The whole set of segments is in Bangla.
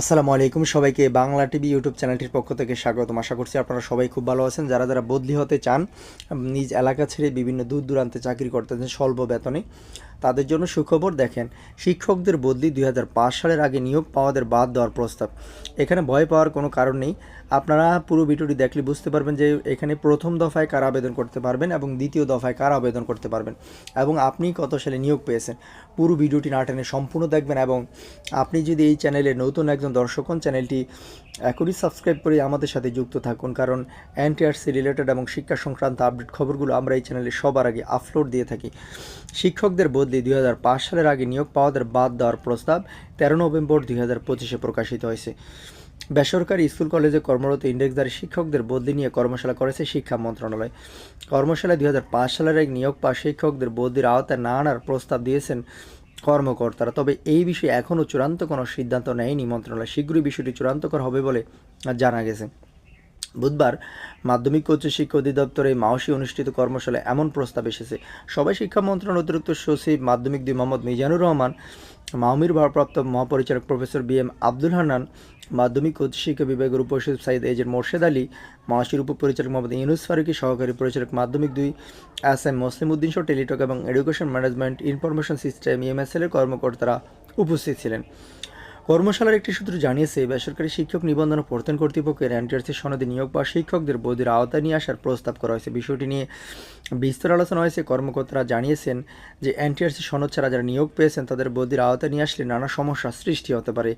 আসসালামু আলাইকুম সবাইকে বাংলা টিভি ইউটিউব চ্যানেলটির পক্ষ থেকে স্বাগতম। আশা করছি আপনারা সবাই খুব ভালো আছেন। যারা যারা বদলি হতে চান নিজ এলাকা ছেড়ে বিভিন্ন দূর দূরান্তে চাকরি করতে চান স্বল্প বেতনে তাদের জন্য সুখবর দেখেন। শিক্ষকদের বদলি দুই হাজার পাঁচ সালের আগে নিয়োগ পাওয়াদের বাদ দেওয়ার প্রস্তাব। এখানে ভয় পাওয়ার কোনো কারণ নেই। আপনারা পুরো ভিডিওটি দেখলে বুঝতে পারবেন যে এখানে প্রথম দফায় কারা আবেদন করতে পারবেন এবং দ্বিতীয় দফায় কারা আবেদন করতে পারবেন এবং আপনি কত সালে নিয়োগ পেয়েছেন। পুরো ভিডিওটি না টেনে সম্পূর্ণ দেখবেন এবং আপনি যদি এই চ্যানেলে নতুন একজন দর্শক হন, চ্যানেলটি এখনই সাবস্ক্রাইব করে আমাদের সাথে যুক্ত থাকুন, কারণ এনটিআরসি রিলেটেড এবং শিক্ষা সংক্রান্ত আপডেট খবরগুলো আমরা এই চ্যানেলে সবার আগে আপলোড দিয়ে থাকি। শিক্ষকদের বদলি দুই সালের আগে নিয়োগ পাওয়াদের বাদ দেওয়ার প্রস্তাব তেরো নভেম্বর দুই হাজার প্রকাশিত হয়েছে। বেসরকারি স্কুল কলেজে কর্মরত ইন্ডেক্সধারী শিক্ষকদের বদলি নিয়ে কর্মশালা করেছে শিক্ষা মন্ত্রণালয়। কর্মশালায় দুই হাজার পাঁচ সালের এক নিয়োগ পাওয়া শিক্ষকদের বদলির আওতায় না আনার প্রস্তাব দিয়েছেন কর্মকর্তারা। তবে এই বিষয়ে এখনও চূড়ান্ত কোনো সিদ্ধান্ত নেয়নি মন্ত্রণালয়। শীঘ্রই বিষয়টি চূড়ান্ত করা হবে বলে জানা গেছে। বুধবার মাধ্যমিক ও উচ্চ শিক্ষা অধিদপ্তরে মাওসি অনুষ্ঠিত কর্মশালায় এমন প্রস্তাব এসেছে। সবাই শিক্ষা মন্ত্রণালয় অতিরিক্ত সচিব মাধ্যমিক দুই মোহাম্মদ মিজানুর রহমান মাহমির ভারপ্রাপ্ত মহাপরিচালক professor B M Abdul Hannan, মাধ্যমিক ও উচ্চ শিক্ষা বিভাগের উপসচিব সাইদ এজের মোর্শেদ আলী, মাওসির উপপরিচালক মোহাম্মদ ইউনুস ফারুকি, সহকারী পরিচালক মাধ্যমিক দুই এস এম মুসলিম উদ্দিন সহ টেলিটক এবং education management information system EMSL এর কর্মকর্তারা উপস্থিত ছিলেন। কর্মশালার একটি সূত্র জানিয়েছে, বেসরকারি শিক্ষক নিবন্ধন প্রত্যয়ন কর্তৃপক্ষের এনটিআরসি সনদে নিয়োগ বা শিক্ষকদের বৌদির আওতায় নিয়ে আসার প্রস্তাব করা হয়েছে। বিষয়টি নিয়ে বিস্তর আলোচনা হয়েছে। কর্মকর্তারা জানিয়েছেন যে, এনটিআরসি সনদ ছাড়া যারা নিয়োগ পেয়েছেন, তাদের বৌদির আওতায় নিয়ে আসলে নানা সমস্যার সৃষ্টি হতে পারে।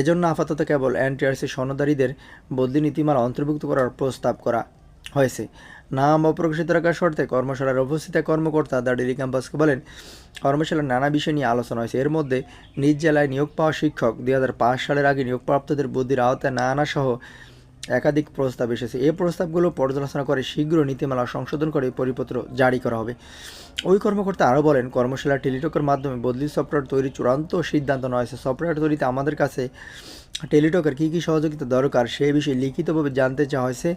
এজন্য আপাতত কেবল এনটিআরসি সনদারীদের বদলি নীতিমালা অন্তর্ভুক্ত করার প্রস্তাব করা হয়েছে। নাম অপ্রকাশিত রাখার শর্তে কর্মশালার উপস্থিত কর্মকর্তা দ্য ডেলি ক্যাম্পাসকে বলেন, কর্মশালার নানা বিষয় নিয়ে আলোচনা হয়েছে। এর মধ্যে নিজ জেলায় নিয়োগ পাওয়া শিক্ষক দু হাজার পাঁচ সালের আগে নিয়োগপ্রাপ্তদের বুদ্ধির আওতায় না আনা সহ একাধিক প্রস্তাব এসেছে। এই প্রস্তাবগুলো পর্যালোচনা করে শীঘ্র নীতিমালা সংশোধন করে পরিপত্র জারি করা হবে। ওই কর্মকর্তা আরও বলেন কর্মশালা টেলিটকের মাধ্যমে বদলি সফটওয়্যার তৈরি চূড়ান্ত সিদ্ধান্ত হয়েছে। সফটওয়্যার তৈরিতে আমাদের কাছে টেলিটকের কী কী সহযোগিতা দরকার সে বিষয়ে লিখিতভাবে জানতে চাওয়া হয়েছে।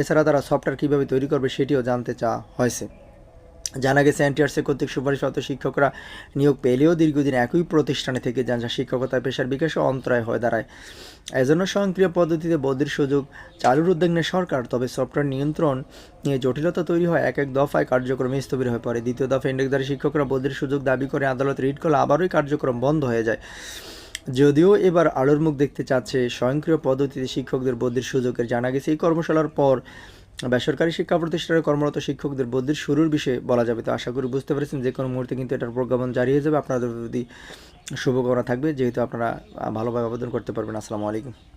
এছাড়া তারা সফটওয়্যার কীভাবে তৈরি করবে সেটিও জানতে চাওয়া হয়েছে। জানা গেছে, এনটিআরসি কর্তৃক সুপারিশরত শিক্ষকরা নিয়োগ পেলেও দীর্ঘদিন একই প্রতিষ্ঠানে থেকে যান, যা শিক্ষকতার পেশার বিকাশে অন্তরায় হয়ে দাঁড়ায়। এজন্য স্বয়ংক্রিয় পদ্ধতিতে বদলির সুযোগ চালুর উদ্যোগ নেয় সরকার, তবে সফটওয়্যার নিয়ন্ত্রণ নিয়ে জটিলতা তৈরি হয় এক এক দফায় কার্যক্রম স্থবির হয়ে পড়ে। দ্বিতীয় দফায় ইন্ডেক্সধারী শিক্ষকরা বদলির সুযোগ দাবি করে আদালত রিট করলে আবারই কার্যক্রম বন্ধ হয়ে যায়। যদিও এবার আলোর মুখ দেখতে চাচ্ছে স্বয়ংক্রিয় পদ্ধতিতে শিক্ষকদের বদলির সুযোগের জানা গেছে। এই কর্মশালার পর বেসরকারি শিক্ষা প্রতিষ্ঠানের কর্মরত শিক্ষকদের বদলির শুরুর বিষয়ে বলা যাবে। তো আশা করি বুঝতে পেরেছেন যে কোনো মুহূর্তে কিন্তু এটার প্রজ্ঞাপন জারি হয়ে যাবে। আপনাদের যদি শুভকামনা থাকবে। যেহেতু আপনারা ভালোভাবে আবেদন করতে পারবেন। আসসালামু আলাইকুম।